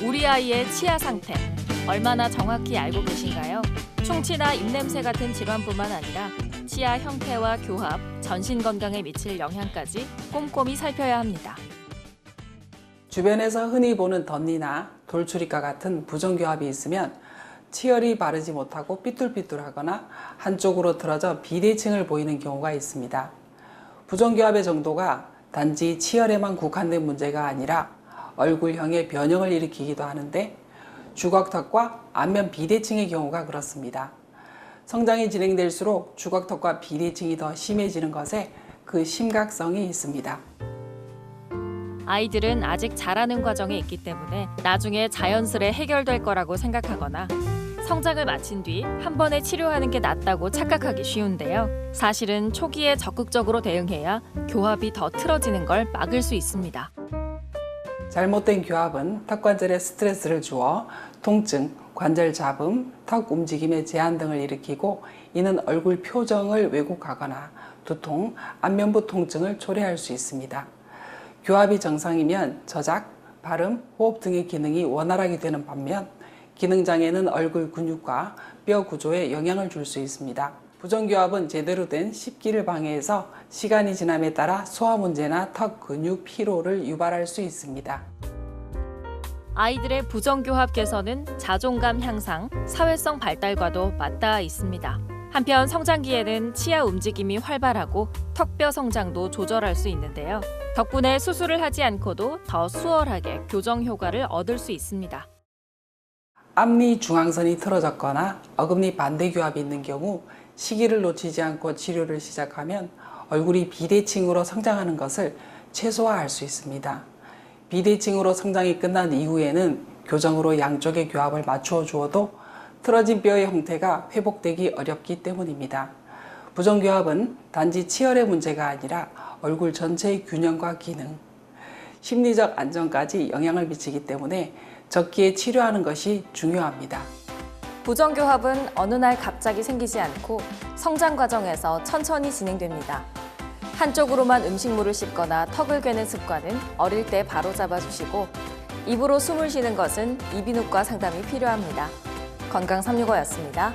우리 아이의 치아 상태 얼마나 정확히 알고 계신가요? 충치나 입냄새 같은 질환뿐만 아니라 치아 형태와 교합, 전신 건강에 미칠 영향까지 꼼꼼히 살펴야 합니다. 주변에서 흔히 보는 덧니나 돌출입과 같은 부정교합이 있으면 치열이 바르지 못하고 삐뚤삐뚤하거나 한쪽으로 틀어져 비대칭을 보이는 경우가 있습니다. 부정교합의 정도가 단지 치열에만 국한된 문제가 아니라 얼굴형의 변형을 일으키기도 하는데 주걱턱과 안면 비대칭의 경우가 그렇습니다. 성장이 진행될수록 주걱턱과 비대칭이 더 심해지는 것에 그 심각성이 있습니다. 아이들은 아직 자라는 과정에 있기 때문에 나중에 자연스레 해결될 거라고 생각하거나 성장을 마친 뒤 한 번에 치료하는 게 낫다고 착각하기 쉬운데요. 사실은 초기에 적극적으로 대응해야 교합이 더 틀어지는 걸 막을 수 있습니다. 잘못된 교합은 턱 관절에 스트레스를 주어 통증, 관절 잡음, 턱 움직임의 제한 등을 일으키고 이는 얼굴 표정을 왜곡하거나 두통, 안면부 통증을 초래할 수 있습니다. 교합이 정상이면 저작, 발음, 호흡 등의 기능이 원활하게 되는 반면 기능장애는 얼굴 근육과 뼈 구조에 영향을 줄 수 있습니다. 부정교합은 제대로 된 씹기를 방해해서 시간이 지남에 따라 소화 문제나 턱 근육 피로를 유발할 수 있습니다. 아이들의 부정교합 개선은 자존감 향상, 사회성 발달과도 맞닿아 있습니다. 한편 성장기에는 치아 움직임이 활발하고 턱뼈 성장도 조절할 수 있는데요. 덕분에 수술을 하지 않고도 더 수월하게 교정 효과를 얻을 수 있습니다. 앞니 중앙선이 틀어졌거나 어금니 반대 교합이 있는 경우 시기를 놓치지 않고 치료를 시작하면 얼굴이 비대칭으로 성장하는 것을 최소화할 수 있습니다. 비대칭으로 성장이 끝난 이후에는 교정으로 양쪽의 교합을 맞추어 주어도 틀어진 뼈의 형태가 회복되기 어렵기 때문입니다. 부정교합은 단지 치열의 문제가 아니라 얼굴 전체의 균형과 기능, 심리적 안정까지 영향을 미치기 때문에 적기에 치료하는 것이 중요합니다. 부정교합은 어느 날 갑자기 생기지 않고 성장 과정에서 천천히 진행됩니다. 한쪽으로만 음식물을 씹거나 턱을 괴는 습관은 어릴 때 바로 잡아주시고 입으로 숨을 쉬는 것은 이비인후과 상담이 필요합니다. 건강 365였습니다.